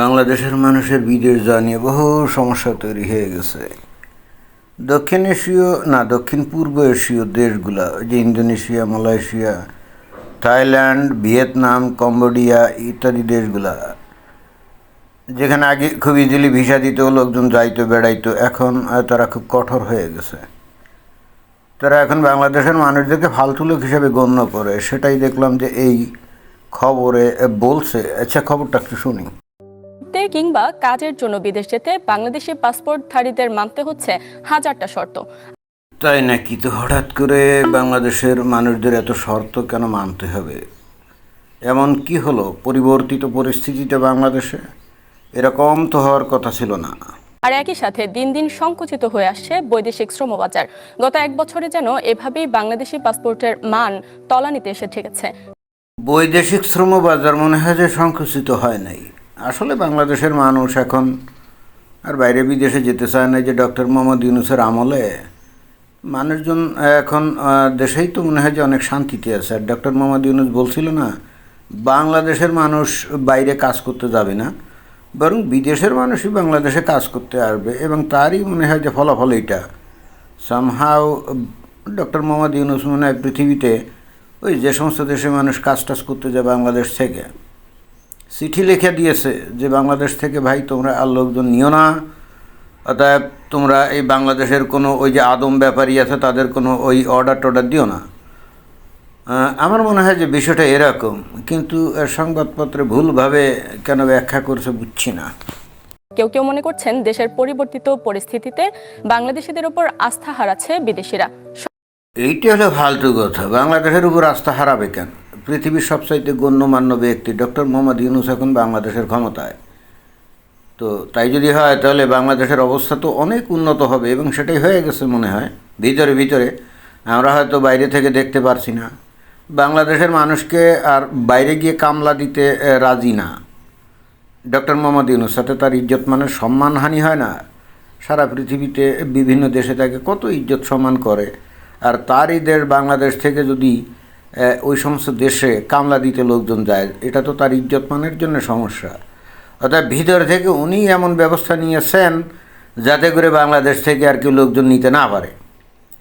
বাংলাদেশের মানুষের বিদেশ যাওয়া নিয়ে বহু সমস্যা তৈরি হয়ে গেছে। দক্ষিণ এশীয়, না, দক্ষিণ পূর্ব এশীয় দেশগুলা যে Indonesia, Malaysia, Thailand, Vietnam, Cambodia ইত্যাদি দেশগুলা, যেখানে আগে খুব ইজিলি ভিসা দিতেও লোকজন যাইতো, বেড়াইতো, এখন তারা খুব কঠোর হয়ে গেছে। তারা এখন বাংলাদেশের মানুষদেরকে ফালতু লোক হিসেবে গণ্য করে। সেটাই দেখলাম যে এই খবরে বলছে আচ্ছা খবরটা একটু শুনি। ঘুরতে কিংবা কাজের জন্য বিদেশ যেতে বাংলাদেশি পাসপোর্টধারীদের মানতে হচ্ছে হাজারটা শর্ত। তাই নাকি তো হঠাৎ করে বাংলাদেশের মানুষদের এত শর্ত কেন মানতে হবে? এমন কি হলো? পরিবর্তিত পরিস্থিতিতে বাংলাদেশে? এরকম তো হওয়ার কথা ছিল না। আর একই সাথে দিন দিন সংকুচিত হয়ে আসছে বৈদেশিক শ্রম বাজার গত এক বছরে যেন এভাবেই বাংলাদেশি পাসপোর্টের মান তলানিতে এসে ঠেকেছে। বৈদেশিক শ্রম বাজার মনে হয় যে সংকুচিত হয় নাই। আসলে বাংলাদেশের মানুষ এখন আর বাইরে বিদেশে যেতে চায় না যে ডক্টর মোহাম্মদ ইউনুসের আমলে, মানুষজন এখন দেশেই তো মনে হয় যে অনেক শান্তিতে আছে। আর ডক্টর মোহাম্মদ ইউনুস বলছিল না, বাংলাদেশের মানুষ বাইরে কাজ করতে যাবে না, বরং বিদেশের মানুষই বাংলাদেশে কাজ করতে আসবে, এবং তারই মনে হয় যে ফলাফল এইটা। সামহাও ডক্টর মোহাম্মদ ইউনুস মনে হয় পৃথিবীতে ওই যে সমস্ত দেশে মানুষ কাজ টাজ করতে যায় বাংলাদেশ থেকে। চিঠি লিখে দিয়েছে যে বাংলাদেশ থেকে ভাই তোমরা আর লোকজন নিও না। অতএব তোমরা এই বাংলাদেশের কোনো ওই যে আদম ব্যাপারী আছে তাদের কোনো ওই অর্ডার টর্ডার দিও না। আমার মনে হয় যে বিষয়টা এরকম কিন্তু এর সংবাদপত্রে ভুলভাবে কেন ব্যাখ্যা করছে বুঝছি না। কেউ কেউ মনে করছেন দেশের পরিবর্তিত পরিস্থিতিতে বাংলাদেশিদের উপর আস্থা হারাচ্ছে বিদেশিরা। এইটা হলো ফালতু কথা। বাংলাদেশের উপর আস্থা হারাবে কেন? পৃথিবীর সবচাইতে গণ্যমান্য ব্যক্তি ডক্টর মোহাম্মদ ইউনুস এখন বাংলাদেশের ক্ষমতায়। তো তাই যদি হয়, তাহলে বাংলাদেশের অবস্থা তো অনেক উন্নত হবে এবং সেটাই হয়ে গেছে মনে হয়। ভিতরে ভিতরে। আমরা হয়তো বাইরে থেকে দেখতে পারছি না। বাংলাদেশের মানুষকে আর বাইরে গিয়ে কামলা দিতে রাজি না। ডক্টর মোহাম্মদ ইউনুস সাথে তার ইজ্জত মানের সম্মানহানি হয় না? সারা পৃথিবীতে বিভিন্ন দেশে তাকে কত ইজ্জত সম্মান করে? আর তারই দেশ বাংলাদেশ থেকে যদি ওই সমস্ত দেশে কামলা দিতে লোকজন যায় এটা তো তার ইজ্জত মানের জন্য সমস্যা। অর্থাৎ ভিতর থেকে উনি এমন ব্যবস্থা নিয়েছেন যাতে করে বাংলাদেশ থেকে আর কেউ লোকজন নিতে না পারে।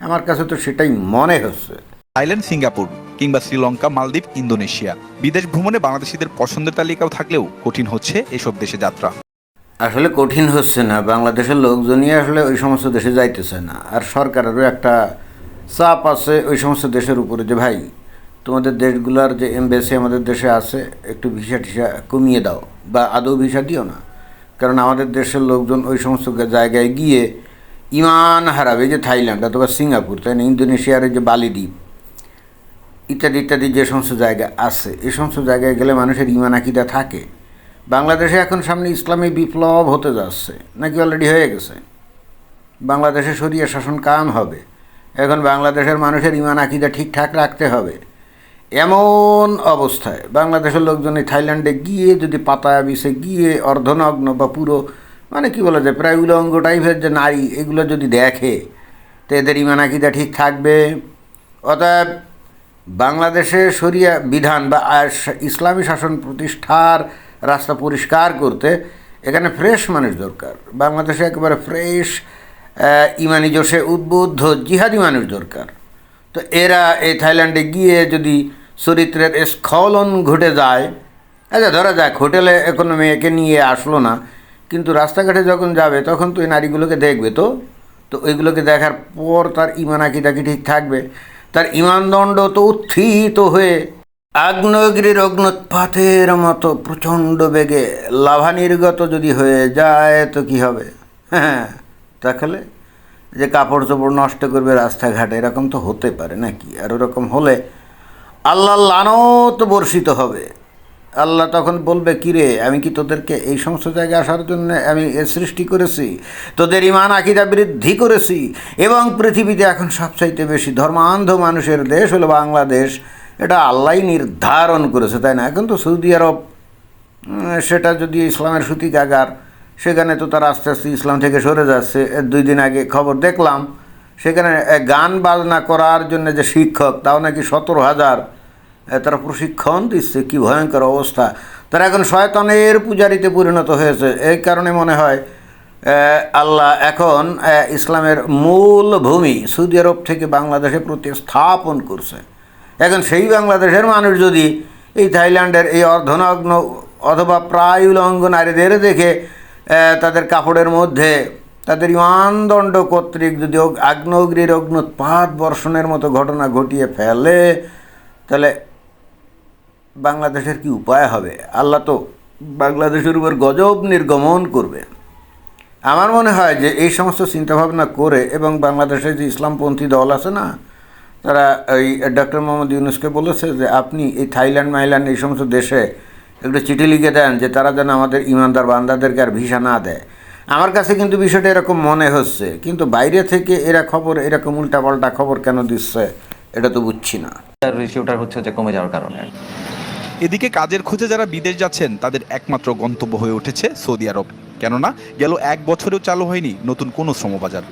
আমার কাছে তো সেটাই মনে হচ্ছে। থাইল্যান্ড সিঙ্গাপুর কিংবা শ্রীলঙ্কা মালদ্বীপ ইন্দোনেশিয়া বিদেশ ভ্রমণে বাংলাদেশিদের পছন্দের তালিকাও থাকলেও কঠিন হচ্ছে এসব দেশে যাত্রা। আসলে কঠিন হচ্ছে না বাংলাদেশের লোকজনই আসলে ওই সমস্ত দেশে যাইতেছে না। আর সরকারেরও একটা চাপ আছে ওই সমস্ত দেশের উপরে যে ভাই তোমাদের দেশগুলোর যে এমবেসি আমাদের দেশে আছে, একটু ভিসা টিসা কমিয়ে দাও বা আদৌ ভিসা দিও না। কারণ আমাদের দেশের লোকজন ওই সমস্ত জায়গায় গিয়ে ইমান হারাবে যে থাইল্যান্ড অথবা সিঙ্গাপুর, তাই না? ইন্দোনেশিয়ার যে বালিদ্বীপ ইত্যাদি ইত্যাদি যে সমস্ত জায়গা আছে, এই সমস্ত জায়গায় গেলে মানুষের ইমান আকিদা থাকে। বাংলাদেশে এখন সামনে ইসলামী বিপ্লব হতে যাচ্ছে, নাকি অলরেডি হয়ে গেছে? বাংলাদেশে সরিয়ে শাসন কাম হবে, এখন বাংলাদেশের মানুষের ইমান আকিদা ঠিকঠাক রাখতে হবে। এমন অবস্থায় বাংলাদেশের লোকজন এই থাইল্যান্ডে গিয়ে যদি পাতায়া বিষে গিয়ে অর্ধনগ্ন বা পুরো মানে কি বলা যায়, প্রায় উলঙ্গ টাইপের যে নারী, এগুলো যদি দেখে, তো এদের ইমান আকিদা ঠিক থাকবে। অতএব বাংলাদেশে শরিয়া বিধান বা ইসলামী শাসন প্রতিষ্ঠার রাস্তা পরিষ্কার করতে এখানে ফ্রেশ মানুষ দরকার। বাংলাদেশে একেবারে ফ্রেশ ইমানি জোশে উদ্বুদ্ধ জিহাদি মানুষ দরকার। তো এরা এই থাইল্যান্ডে গিয়ে যদি চরিত্রের স্খলন ঘটে যায়। আচ্ছা ধরা যাক, হোটেলে কোনো মেয়েকে নিয়ে আসলো না, কিন্তু রাস্তাঘাটে যখন যাবে, তখন তো এই নারীগুলোকে দেখবে তো। তো ওইগুলোকে দেখার পর তার ইমান আকিদাকি ঠিক থাকবে? তার ইমানদণ্ড তো উত্থিত হয়ে আগ্নেয়গিরির অগ্নুৎপাতের মতো প্রচণ্ড বেগে লাভা নির্গত যদি হয়ে যায়, তো কি হবে? হ্যাঁ তাহলে যে কাপড় চোপড় নষ্ট করবে রাস্তাঘাটে, এরকম তো হতে পারে নাকি? আর ওরকম হলে আল্লাহ লানত বর্ষিত হবে। আল্লাহ তখন বলবে, কিরে, আমি কি তোদেরকে এই সমস্ত জায়গায় আসার জন্য আমি সৃষ্টি করেছি? তোদের ইমান আকিদা বৃদ্ধি করেছি এবং পৃথিবীতে এখন সবচাইতে বেশি ধর্মান্ধ মানুষের দেশ হলো বাংলাদেশ। এটা আল্লাহ নির্ধারণ করেছে, তাই না? এখন তো সৌদি আরব সেটা যদি ইসলামের সূতিকাগার, সেখানে তো তারা আস্তে আস্তে ইসলাম থেকে সরে যাচ্ছে। দুই দিন আগে খবর দেখলাম সেখানে গান বাজনা করার জন্য যে শিক্ষক, তাও নাকি সতেরো হাজার। তারা প্রশিক্ষণ দিচ্ছে, কি ভয়ঙ্কর অবস্থা। তারা এখন শয়তানের পূজারিতে পরিণত হয়েছে। এই কারণে মনে হয় আল্লাহ এখন ইসলামের মূল ভূমি সৌদি আরব থেকে বাংলাদেশে প্রতিস্থাপন করছে। এখন সেই বাংলাদেশের মানুষ যদি এই থাইল্যান্ডের এই অর্ধনগ্ন অথবা প্রায় উলঙ্গ নারীদের দেখে তাদের কাপড়ের মধ্যে তাদের ইমানদণ্ড কর্তৃক যদি আগ্নেয়গিরির অগ্নুৎপাত বর্ষণের মতো ঘটনা ঘটিয়ে ফেলে, তাহলে বাংলাদেশের কি উপায় হবে? আল্লাহ তো বাংলাদেশের উপর গজব নির্গমন করবে। আমার মনে হয় যে এই সমস্ত চিন্তাভাবনা করে এবং বাংলাদেশে যে ইসলামপন্থী দল আছে না, তারা ওই ডক্টর মোহাম্মদ ইউনুসকে বলেছে যে আপনি এই থাইল্যান্ড, মাইল্যান্ড এই সমস্ত দেশে একটু চিঠি লিখে দেন যে তারা যেন আমাদের ইমানদার বান্দাদেরকে আর ভিসা না দেয়। আমার কাছে কিন্তু বিষয়টা এরকম মনে হচ্ছে কিন্তু বাইরে থেকে এরা খবর এরকম উল্টাপাল্টা খবর কেন দিচ্ছে এটা তো বুঝছি না। রেশিওটা হচ্ছে যে কমে যাওয়ার কারণে। এদিকে কাজের খোঁজে যারা বিদেশ যাচ্ছেন তাদের একমাত্র গন্তব্য হয়ে উঠেছে সৌদি আরব। কেননা গেল এক বছরেও চালু হয়নি নতুন কোনো শ্রমবাজার।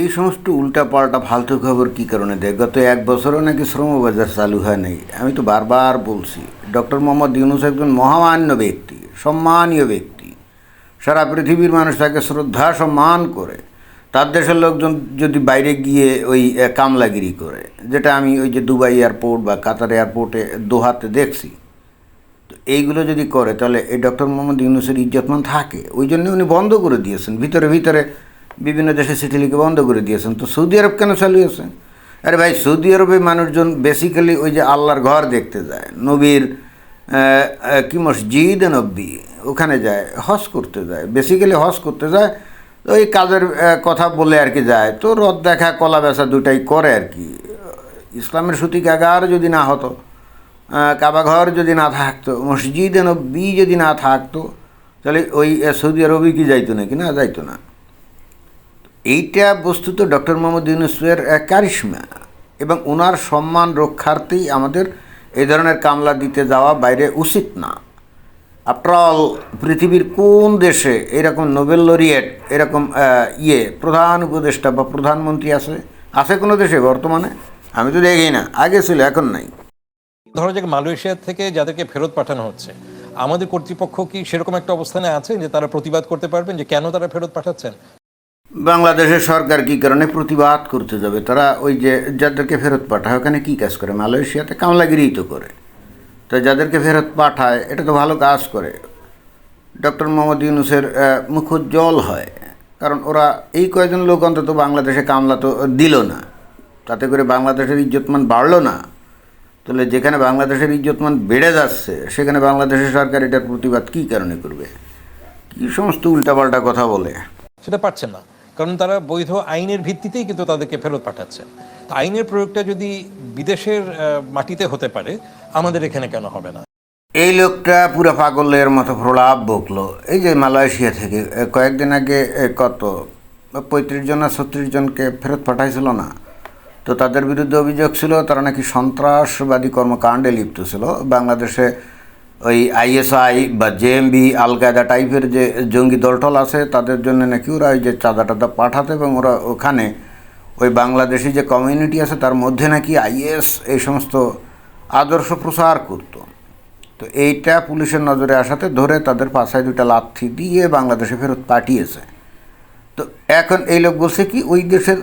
এই সমস্ত উল্টাপাল্টা ফালতু খবর কী কারণে দেয়? গত এক বছরও নাকি শ্রমবাজার চালু হয় নাই। আমি তো বারবার বলছি ডক্টর মোহাম্মদ ইউনুস একজন মহামান্য ব্যক্তি সম্মানীয় ব্যক্তি। সারা পৃথিবীর মানুষ তাকে শ্রদ্ধা সম্মান করে। তার দেশের লোকজন যদি বাইরে গিয়ে ওই কামলাগিরি করে, যেটা আমি ওই যে দুবাই এয়ারপোর্ট বা কাতার এয়ারপোর্টে দোহাতে দেখছি। তো এইগুলো যদি করে, তাহলে এই ডক্টর মোহাম্মদ ইউনুসের ইজ্জতমান থাকে। ওই জন্য উনি বন্ধ করে দিয়েছেন। ভিতরে ভিতরে বিভিন্ন দেশে চিঠি লিখে বন্ধ করে দিয়েছেন। তো সৌদি আরব কেন চালু আছে আরে ভাই, সৌদি আরবে মানুষজন বেসিক্যালি ওই যে আল্লাহর ঘর দেখতে যায়। নবীর কি মসজিদ নব্বী ওখানে যায়, হজ করতে যায়। বেসিক্যালি হজ করতে যায়, ওই কাজের কথা বলে আর কি যায়। তো রদ দেখা, কলা বেচা দুটাই করে আর কি। ইসলামের সূতিকাগার যদি না হতো কাবাঘর যদি না থাকতো মসজিদ নবী যদি না থাকতো, তাহলে ওই সৌদি আরবে কি যাইতো নাকি? না, যাইতো না। এইটা বস্তুত ডক্টর মোহাম্মদ ইউনুসের কারিশমা এবং ওনার সম্মান রক্ষার্থেই আমাদের এই ধরনের কামলা দিতে যাওয়া বাইরে উচিত না। আফটারঅল পৃথিবীর কোন দেশে এরকম নোবেল লরিয়েট, এরকম ইয়ে প্রধান উপদেষ্টা বা প্রধানমন্ত্রী আছে? আছে কোনো দেশে বর্তমানে? আমি তো দেখি না। আগে ছিল, এখন নাই। ধরো যে মালয়েশিয়া থেকে যাদেরকে ফেরত পাঠানো হচ্ছে। আমাদের কর্তৃপক্ষ কি সেরকম একটা অবস্থানে আছে যে তারা প্রতিবাদ করতে পারবেন যে কেন তারা ফেরত পাঠাচ্ছেন? বাংলাদেশের সরকার কি কারণে প্রতিবাদ করতে যাবে? তারা ওই যে যাদেরকে ফেরত পাঠায়, ওখানে কি কাজ করে? মালয়েশিয়াতে কামলাগিরি তো করে। তো যাদেরকে ফেরত পাঠায়, এটা তো ভালো কাজ করে। ডক্টর মোহাম্মদ ইউনুসের মুখোজ্জ্বল হয়। কারণ ওরা এই কয়জন লোক অন্তত বাংলাদেশে কামলা তো দিল না। তাতে করে বাংলাদেশের ইজ্জতমান বাড়লো না। তাহলে যেখানে বাংলাদেশের ইজ্জতমান বেড়ে যাচ্ছে, সেখানে বাংলাদেশের সরকার এটার প্রতিবাদ কী কারণে করবে? কী সমস্ত উল্টাপাল্টা কথা বলে? সেটা পারছেন না। কারণ তারা বৈধ আইনের ভিত্তিতেই কিন্তু তাদেরকে ফেরত পাঠাচ্ছেন তো আইনের প্রয়োগটা যদি বিদেশের মাটিতে হতে পারে, আমাদের এখানে কেন হবে না? এই লোকটা পুরো পাগলের মতো প্রলাপ বকলো। এই যে মালয়েশিয়া থেকে কয়েকদিন আগে কত? পঁয়ত্রিশ জন না ছত্রিশ জনকে ফেরত পাঠাইছিল না? তো তাদের বিরুদ্ধে অভিযোগ ছিল, তারা নাকি সন্ত্রাসবাদী কর্মকাণ্ডে লিপ্ত ছিল। বাংলাদেশে ওই আইএসআই বা জেএমবি আল কায়দা টাইপের যে জঙ্গি দলটল আছে, তাদের জন্য নাকি ওরা ওই যে চাঁদা টাদা পাঠাতে এবং ওরা ওখানে ওই বাংলাদেশি যে কমিউনিটি আছে, তার মধ্যে নাকি আইএস এই সমস্ত আদর্শ প্রচার করতো। তো এইটা পুলিশের নজরে আসাতে ধরে তাদের পাশায় দুটা লাথি দিয়ে বাংলাদেশে ফেরত পাঠিয়েছে। তো এখন এই লোক বলছে কি, ওই দেশের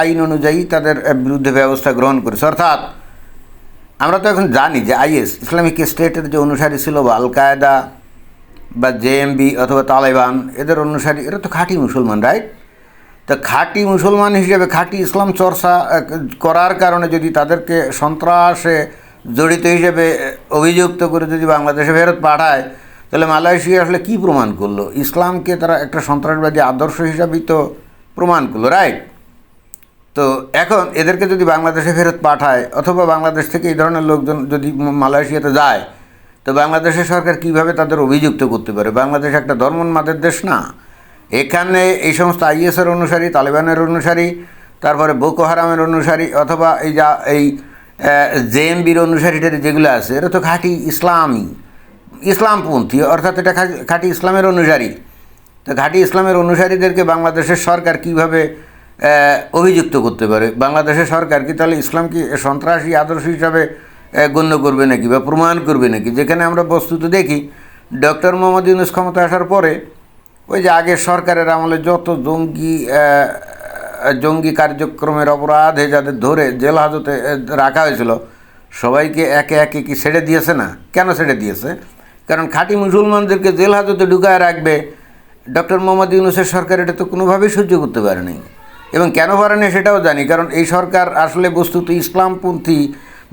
আইন অনুযায়ী তাদের বিরুদ্ধে ব্যবস্থা গ্রহণ করেছে। অর্থাৎ আমরা তো এখন জানি যে আইএস, ইসলামিক স্টেটের যে অনুসারী ছিল বা আল কায়দা বা জেএমবি অথবা তালেবান, এদের অনুসারী, এরা তো খাঁটি মুসলমান রাইট তো খাঁটি মুসলমান হিসেবে খাঁটি ইসলাম চর্চা করার কারণে যদি তাদেরকে সন্ত্রাসে জড়িত হিসেবে অভিযুক্ত করে যদি বাংলাদেশে ফেরত পাঠায়, তাহলে মালয়েশিয়া আসলে কী প্রমাণ করল? ইসলামকে তারা একটা সন্ত্রাসবাদী আদর্শ হিসাবেই তো প্রমাণ করল রাইট তো এখন এদেরকে যদি বাংলাদেশে ফেরত পাঠায়, অথবা বাংলাদেশ থেকে এই ধরনের লোকজন যদি মালয়েশিয়াতে যায়, তো বাংলাদেশের সরকার কীভাবে তাদের অভিযুক্ত করতে পারে? বাংলাদেশ একটা ধর্মোন্মাদের দেশ না। এখানে এই সমস্ত আইএসের অনুসারী, তালেবানের অনুসারী, তারপরে বোকো হারামের অনুসারী, অথবা এই যা, এই জেএমবির অনুসারীদের যেগুলো আছে, এরা তো খাঁটি ইসলামই ইসলামপন্থী, অর্থাৎ এটা খাঁটি ইসলামের অনুসারী। তো ঘাঁটি ইসলামের অনুসারীদেরকে বাংলাদেশের সরকার কীভাবে অভিযুক্ত করতে পারে। বাংলাদেশের সরকার কি তাহলে ইসলাম কি সন্ত্রাসী আদর্শ হিসাবে গণ্য করবে নাকি বা প্রমাণ করবে নাকি? যেখানে আমরা বস্তুত দেখি, ডক্টর মোহাম্মদ ইউনুস ক্ষমতা আসার পরে ওই যে আগের সরকারের আমলে যত জঙ্গি জঙ্গি কার্যক্রমের অপরাধে যাদের ধরে জেল হাজতে রাখা হয়েছিল, সবাইকে একে একে কি ছেড়ে দিয়েছে না? কেন ছেড়ে দিয়েছে? কারণ খাঁটি মুসলমানদেরকে জেল হাজতে ঢুকায় রাখবে, ডক্টর মোহাম্মদ ইউনুসের সরকার এটা তো কোনোভাবেই সহ্য করতে পারেনি। এবং কেন পারেনি সেটাও জানি, কারণ এই সরকার আসলে বস্তুত ইসলামপন্থী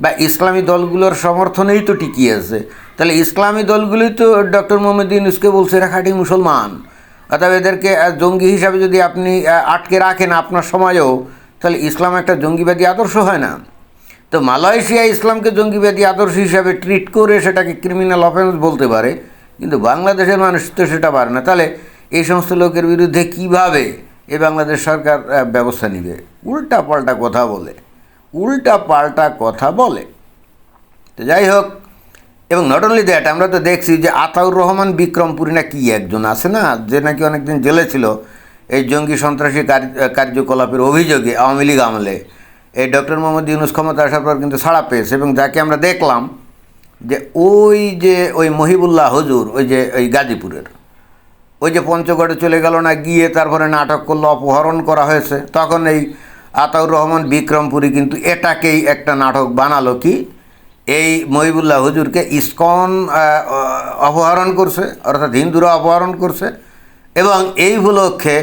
বা ইসলামী দলগুলোর সমর্থনেই তো টিকিয়ে আছে। তাহলে ইসলামী দলগুলোই তো ডক্টর মোহাম্মদ ইউনুসকে বলছে এরা খাঁটি মুসলমান। অর্থাৎ এদেরকে জঙ্গি হিসাবে যদি আপনি আটকে রাখেন আপনার সমাজেও, তাহলে ইসলাম একটা জঙ্গিবাদী আদর্শ হয় না। তো মালয়েশিয়া ইসলামকে জঙ্গিবাদী আদর্শ হিসাবে ট্রিট করে সেটাকে ক্রিমিনাল অফেন্স বলতে পারে, কিন্তু বাংলাদেশের মানুষ তো সেটা পারে না। তাহলে এই সমস্ত লোকের বিরুদ্ধে কীভাবে এই বাংলাদেশ সরকার ব্যবস্থা নেবে। উল্টা পাল্টা কথা বলে। উল্টা পাল্টা কথা বলে। তো যাই হোক, এবং নট অনলি দ্যাট আমরা তো দেখছি যে আতাউর রহমান বিক্রমপুরী না কি একজন আছে না, যে নাকি অনেকদিন জেলে ছিল। এই জঙ্গি সন্ত্রাসী কার্য- কার্যকলাপের অভিযোগে আওয়ামী লীগ আমলে। এই ডক্টর মোহাম্মদ ইউনুস ক্ষমতা আসার পর কিন্তু ছাড়া পেয়েছে, এবং যাকে আমরা দেখলাম যে ওই যে, ওই মহিবুল্লাহ হজুর, ওই যে, ওই গাজীপুরের। ওই যে পঞ্চগড়ে চলে গেল না, গিয়ে তারপরে নাটক করল, অপহরণ করা হয়েছে। তখন এই আতাউর রহমান বিক্রমপুরী কিন্তু এটাকেই একটা নাটক বানালো কি, এই মহিবুল্লাহ হুজুরকে ইস্কন অপহরণ করছে, অর্থাৎ হিন্দুরা অপহরণ করছে, এবং এই উপলক্ষে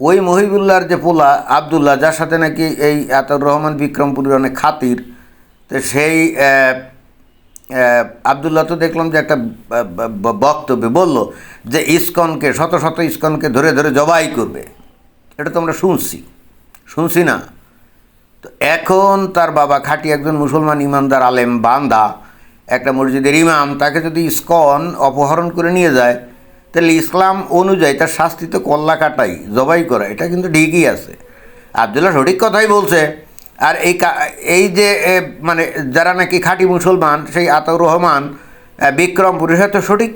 ওই মহিবুল্লাহর যে পোলা আবদুল্লাহ, যার সাথে নাকি এই আতাউর রহমান বিক্রমপুরীর অনেক খাতির, তো সেই আবদুল্লাহ তো দেখলাম যে একটা বক্তব্যে বলল যে ইস্কনকে, শত শত ইস্কনকে ধরে ধরে জবাই করবে। এটা তো আমরা শুনছি। শুনছি না। তো এখন তার বাবা খাঁটি একজন মুসলমান ইমানদার, আলেম, বান্দা, একটা মসজিদের ইমাম, তাকে যদি ইস্কন অপহরণ করে নিয়ে যায়, তাহলে ইসলাম অনুযায়ী তার শাস্তি তো কল্লা কাটাই জবাই করা। এটা কিন্তু ঠিকই আছে। আবদুল্লাহ সঠিক কথাই বলছে। আর এই এই যে মানে যারা নাকি খাঁটি মুসলমান সেই আতাউর রহমান আহ, বিক্রমপুরের সাথে সঠিক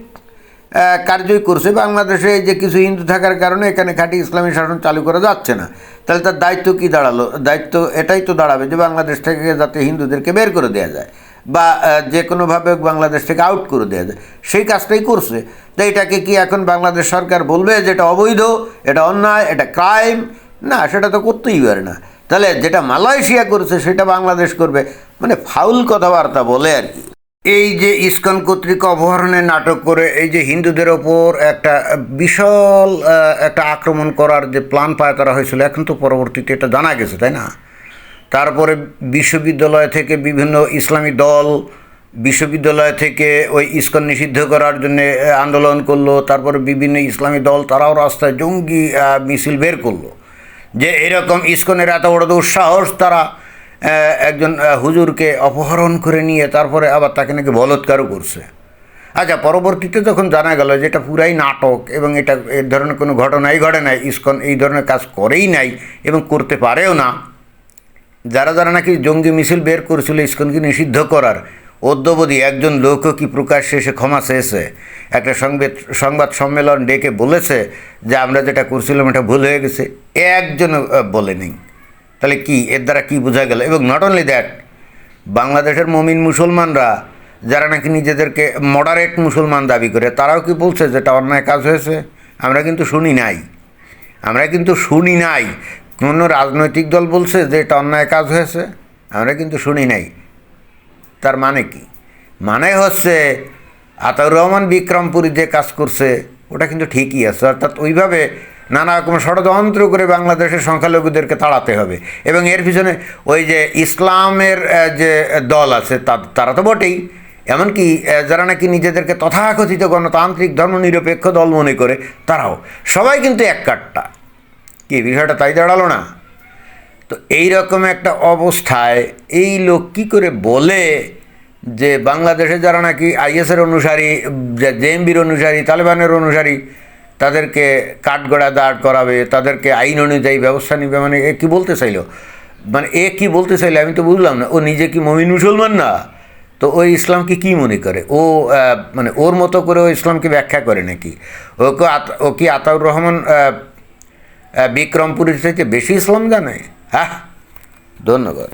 কার্যই করছে। বাংলাদেশে যে কিছু হিন্দু থাকার কারণে এখানে খাঁটি ইসলামী শাসন চালু করা যাচ্ছে না। তাহলে তার দায়িত্ব কি দাঁড়াল? দায়িত্ব এটাই তো দাঁড়াবে যে বাংলাদেশ থেকে যাতে হিন্দুদেরকে বের করে দেওয়া যায় বা যে কোনোভাবে বাংলাদেশ থেকে আউট করে দেওয়া যায়। সেই কাজটাই করছে। তো এটাকে কি এখন বাংলাদেশ সরকার বলবে যে এটা অবৈধ এটা অন্যায় এটা ক্রাইম না সেটা তো করতেই পারে না। তাহলে যেটা মালয়েশিয়া করছে, সেটা বাংলাদেশ করবে। মানে ফাউল কথাবার্তা বলে আর কি। এই যে ইস্কন কর্তৃক অপহরণের নাটক করে, এই যে হিন্দুদের ওপর একটা বিশাল একটা আক্রমণ করার যে প্ল্যান পায় করা হয়েছিল, এখন তো পরবর্তীতে এটা জানা গেছে, তাই না? তারপরে বিশ্ববিদ্যালয় থেকে বিভিন্ন ইসলামী দল বিশ্ববিদ্যালয় থেকে ওই ইস্কন নিষিদ্ধ করার জন্য আন্দোলন করল। তারপরে বিভিন্ন ইসলামী দল, তারাও রাস্তায় জঙ্গি মিছিল বের করল। যে এরকম ইস্কনের এত বড় দুঃসাহস, তারা একজন হুজুরকে অপহরণ করে নিয়ে তারপরে আবার তাকে নাকি বলৎকারও করছে। আচ্ছা পরবর্তীতে যখন জানা গেল যে এটা পুরাই নাটক এবং এটা এর ধরনের কোনো ঘটনাই ঘটে নাই, ইস্কন এই ধরনের কাজ করেই নাই এবং করতে পারেও না, যারা যারা নাকি জঙ্গি মিছিল বের করেছিল ইস্কনকে নিষিদ্ধ করার অদ্যবধি একজন লোকও কি প্রকাশ্যে এসে ক্ষমা চেয়েছে? একটা সংবাদ সংবাদ সম্মেলন ডেকে বলেছে যে আমরা যেটা করছিলাম এটা ভুল হয়ে গেছে। একজন বলেনি। তাহলে কি? এর দ্বারা কি বোঝা গেল? এবং নট অনলি দ্যাট বাংলাদেশের মমিন মুসলমানরা, যারা নাকি নিজেদেরকে মডারেট মুসলমান দাবি করে, তারাও কি বলছে যেটা অন্যায় কাজ হয়েছে? আমরা কিন্তু শুনি নাই। আমরা কিন্তু শুনি নাই। কোনো রাজনৈতিক দল বলছে যে এটা অন্যায় কাজ হয়েছে? আমরা কিন্তু শুনি নাই। তার মানে কি? মানে হচ্ছে আতাউর রহমান বিক্রমপুরী যে কাজ করছে, ওটা কিন্তু ঠিকই আছে। অর্থাৎ ওইভাবে নানা রকম ষড়যন্ত্র করে বাংলাদেশের সংখ্যালঘুদেরকে তাড়াতে হবে। এবং এর পিছনে ওই যে ইসলামের যে দল আছে তারা তো বটেই। এমনকি যারা নাকি নিজেদেরকে তথাকথিত গণতান্ত্রিক ধর্মনিরপেক্ষ দল মনে করে, তারাও। সবাই কিন্তু এক কাটটা। কি বিষয়টা তাই দাঁড়াল না? তো এই রকম একটা অবস্থায় এই লোক কী করে বলে যে বাংলাদেশে যারা নাকি আইএসের অনুসারী জেএমবির অনুসারী, তালেবানের অনুসারী, তাদেরকে কাঠগড়া দাঁড় করাবে, তাদেরকে আইন অনুযায়ী ব্যবস্থা নিবে মানে এ কী বলতে চাইলো? মানে এ কি বলতে চাইলে আমি তো বুঝলাম না। ও নিজে কি মমিন মুসলমান না? তো ওই ইসলামকে কি মনে করে? ও মানে ওর মতো করে ও ইসলামকে ব্যাখ্যা করে নাকি? ওকে ও কি আতাউর রহমান বিক্রমপুরের চাইতে বেশি ইসলাম জানে? হ্যাঁ ধন্যবাদ।